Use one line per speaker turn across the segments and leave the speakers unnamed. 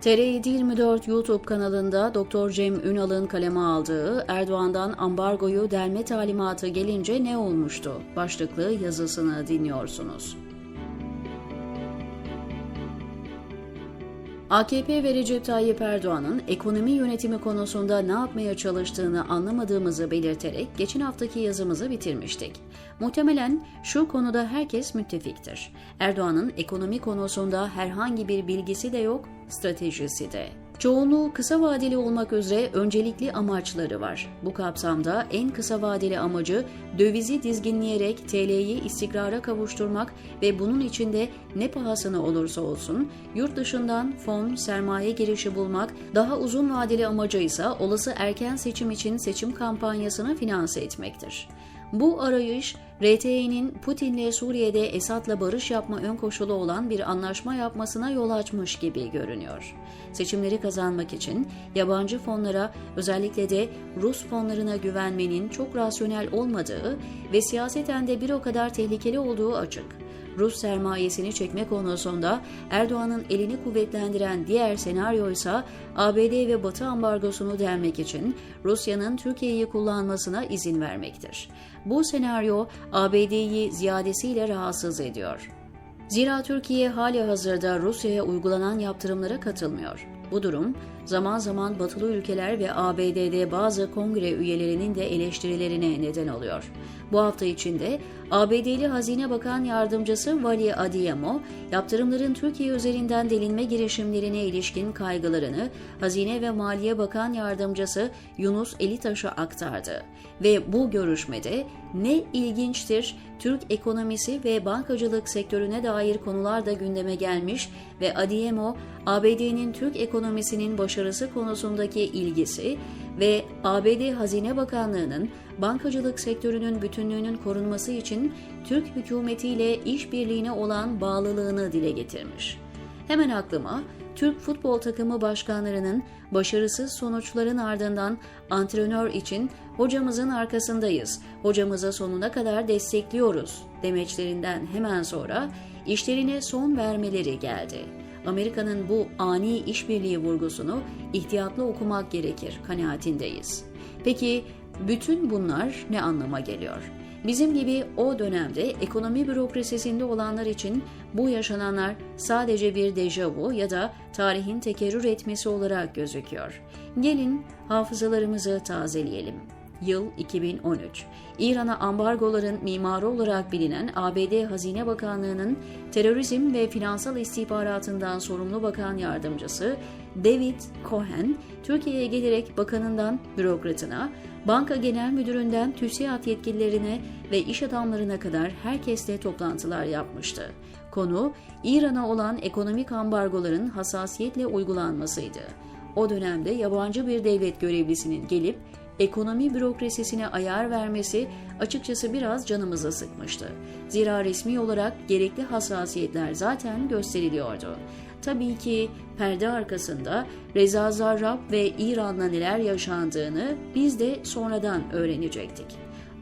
TR724 YouTube kanalında Doktor Cem Ünal'ın kaleme aldığı Erdoğan'dan ambargoyu delme talimatı gelince ne olmuştu? Başlıklı yazısını dinliyorsunuz. AKP ve Recep Tayyip Erdoğan'ın ekonomi yönetimi konusunda ne yapmaya çalıştığını anlamadığımızı belirterek geçen haftaki yazımızı bitirmiştik. Muhtemelen şu konuda herkes müttefiktir. Erdoğan'ın ekonomi konusunda herhangi bir bilgisi de yok, stratejisi de. Çoğunluğu kısa vadeli olmak üzere öncelikli amaçları var. Bu kapsamda en kısa vadeli amacı dövizi dizginleyerek TL'yi istikrara kavuşturmak ve bunun içinde ne pahasına olursa olsun yurt dışından fon, sermaye girişi bulmak, daha uzun vadeli amacı ise olası erken seçim için seçim kampanyasını finanse etmektir. Bu arayış, RT'nin Putin'le Suriye'de Esad'la barış yapma ön koşulu olan bir anlaşma yapmasına yol açmış gibi görünüyor. Seçimleri kazanmak için yabancı fonlara özellikle de Rus fonlarına güvenmenin çok rasyonel olmadığı ve siyaseten de bir o kadar tehlikeli olduğu açık. Rus sermayesini çekme konusunda Erdoğan'ın elini kuvvetlendiren diğer senaryo ise ABD ve Batı ambargosunu delmek için Rusya'nın Türkiye'yi kullanmasına izin vermektir. Bu senaryo ABD'yi ziyadesiyle rahatsız ediyor. Zira Türkiye hali hazırda Rusya'ya uygulanan yaptırımlara katılmıyor. Bu durum zaman zaman batılı ülkeler ve ABD'de bazı kongre üyelerinin de eleştirilerine neden oluyor. Bu hafta içinde ABD'li Hazine Bakan Yardımcısı Vali Adiyemo, yaptırımların Türkiye üzerinden delinme girişimlerine ilişkin kaygılarını Hazine ve Maliye Bakan Yardımcısı Yunus Elitaş'a aktardı. Ve bu görüşmede ne ilginçtir Türk ekonomisi ve bankacılık sektörüne dair konular da gündeme gelmiş ve Adiyemo, ABD'nin Türk ekonomisinin başarısı konusundaki ilgisi ve ABD Hazine Bakanlığı'nın bankacılık sektörünün bütünlüğünün korunması için Türk hükümetiyle işbirliğine olan bağlılığını dile getirmiş. Hemen aklıma Türk futbol takımı başkanlarının başarısız sonuçların ardından antrenör için hocamızın arkasındayız, hocamıza sonuna kadar destekliyoruz demeçlerinden hemen sonra işlerine son vermeleri geldi. Amerika'nın bu ani işbirliği vurgusunu ihtiyatlı okumak gerekir kanaatindeyiz. Peki bütün bunlar ne anlama geliyor? Bizim gibi o dönemde ekonomi bürokrasisinde olanlar için bu yaşananlar sadece bir dejavu ya da tarihin tekerrür etmesi olarak gözüküyor. Gelin hafızalarımızı tazeleyelim. Yıl 2013. İran'a ambargoların mimarı olarak bilinen ABD Hazine Bakanlığı'nın terörizm ve finansal istihbaratından sorumlu bakan yardımcısı David Cohen, Türkiye'ye gelerek bakanından bürokratına, banka genel müdüründen TÜSİAD yetkililerine ve iş adamlarına kadar herkesle toplantılar yapmıştı. Konu, İran'a olan ekonomik ambargoların hassasiyetle uygulanmasıydı. O dönemde yabancı bir devlet görevlisinin gelip ekonomi bürokrasisine ayar vermesi açıkçası biraz canımızı sıkmıştı. Zira resmi olarak gerekli hassasiyetler zaten gösteriliyordu. Tabii ki perde arkasında Reza Zarrab ve İran'la neler yaşandığını biz de sonradan öğrenecektik.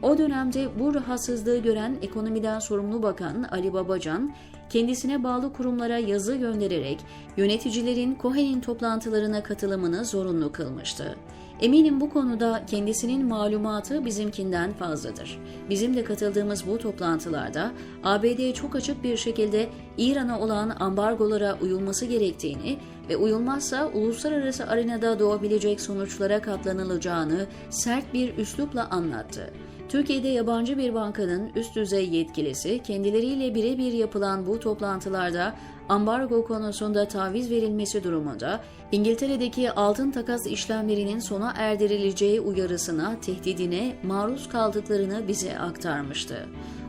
O dönemde bu rahatsızlığı gören ekonomiden sorumlu bakan Ali Babacan, kendisine bağlı kurumlara yazı göndererek yöneticilerin Cohen'in toplantılarına katılımını zorunlu kılmıştı. Eminim bu konuda kendisinin malumatı bizimkinden fazladır. Bizim de katıldığımız bu toplantılarda ABD çok açık bir şekilde İran'a olan ambargolara uyulması gerektiğini ve uyulmazsa uluslararası arenada doğabilecek sonuçlara katlanılacağını sert bir üslupla anlattı. Türkiye'de yabancı bir bankanın üst düzey yetkilisi kendileriyle birebir yapılan bu toplantılarda ambargo konusunda taviz verilmesi durumunda İngiltere'deki altın takas işlemlerinin sona erdirileceği uyarısına, tehdidine maruz kaldıklarını bize aktarmıştı.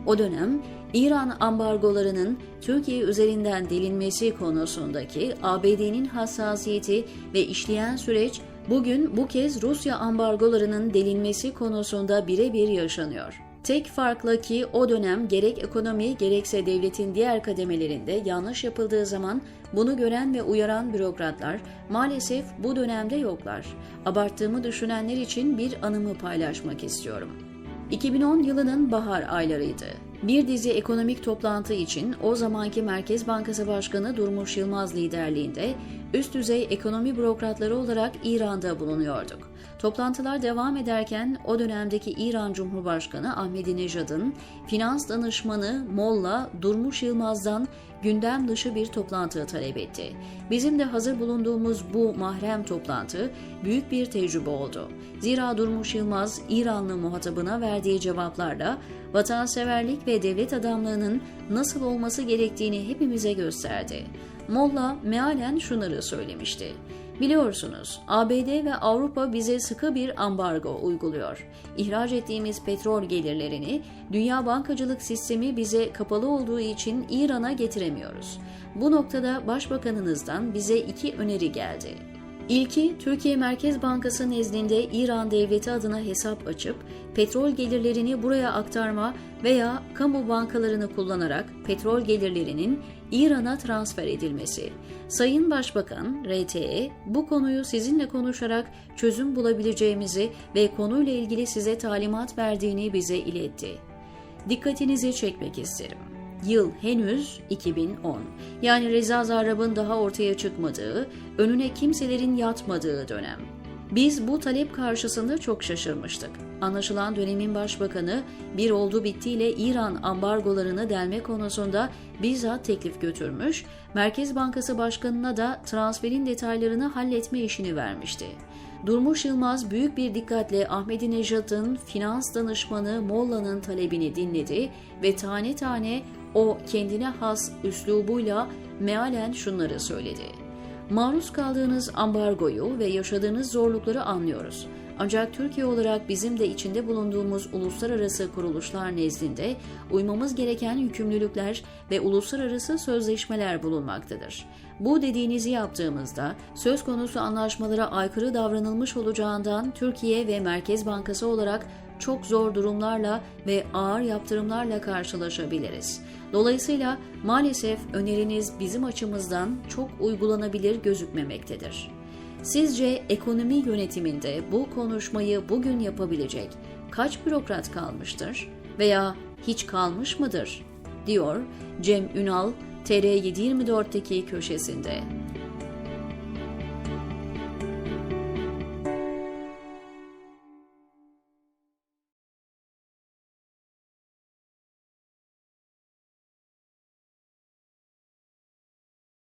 O dönem İran ambargolarının Türkiye üzerinden delinmesi konusundaki ABD'nin hassasiyeti ve işleyen süreç bugün bu kez Rusya ambargolarının delinmesi konusunda birebir yaşanıyor. Tek farkla ki o dönem gerek ekonomi gerekse devletin diğer kademelerinde yanlış yapıldığı zaman bunu gören ve uyaran bürokratlar maalesef bu dönemde yoklar. Abarttığımı düşünenler için bir anımı paylaşmak istiyorum. 2010 yılının bahar aylarıydı. Bir dizi ekonomik toplantı için o zamanki Merkez Bankası Başkanı Durmuş Yılmaz liderliğinde üst düzey ekonomi bürokratları olarak İran'da bulunuyorduk. Toplantılar devam ederken o dönemdeki İran Cumhurbaşkanı Ahmadinejad'ın finans danışmanı Molla Durmuş Yılmaz'dan gündem dışı bir toplantı talep etti. Bizim de hazır bulunduğumuz bu mahrem toplantı büyük bir tecrübe oldu. Zira Durmuş Yılmaz İranlı muhatabına verdiği cevaplarla vatanseverlik ve devlet adamlığının nasıl olması gerektiğini hepimize gösterdi. Molla mealen şunları söylemişti. Biliyorsunuz ABD ve Avrupa bize sıkı bir ambargo uyguluyor. İhraç ettiğimiz petrol gelirlerini dünya bankacılık sistemi bize kapalı olduğu için İran'a getiremiyoruz. Bu noktada Başbakanınızdan bize iki öneri geldi. İlki Türkiye Merkez Bankası nezdinde İran devleti adına hesap açıp petrol gelirlerini buraya aktarma veya kamu bankalarını kullanarak petrol gelirlerinin İran'a transfer edilmesi. Sayın Başbakan RTE bu konuyu sizinle konuşarak çözüm bulabileceğimizi ve konuyla ilgili size talimat verdiğini bize iletti. Dikkatinizi çekmek isterim. Yıl henüz 2010. Yani Reza Zarrab'ın daha ortaya çıkmadığı, önüne kimselerin yatmadığı dönem. Biz bu talep karşısında çok şaşırmıştık. Anlaşılan dönemin başbakanı bir oldu bittiyle İran ambargolarını delme konusunda bizzat teklif götürmüş, Merkez Bankası Başkanı'na da transferin detaylarını halletme işini vermişti. Durmuş Yılmaz büyük bir dikkatle Ahmadinejad'ın finans danışmanı Molla'nın talebini dinledi ve tane tane o kendine has üslubuyla mealen şunları söyledi. Maruz kaldığınız ambargoyu ve yaşadığınız zorlukları anlıyoruz. Ancak Türkiye olarak bizim de içinde bulunduğumuz uluslararası kuruluşlar nezdinde uymamız gereken yükümlülükler ve uluslararası sözleşmeler bulunmaktadır. Bu dediğinizi yaptığımızda söz konusu anlaşmalara aykırı davranılmış olacağından Türkiye ve Merkez Bankası olarak çok zor durumlarla ve ağır yaptırımlarla karşılaşabiliriz. Dolayısıyla maalesef öneriniz bizim açımızdan çok uygulanabilir gözükmemektedir. Sizce ekonomi yönetiminde bu konuşmayı bugün yapabilecek kaç bürokrat kalmıştır veya hiç kalmış mıdır? diyor Cem Ünal TR724'teki köşesinde.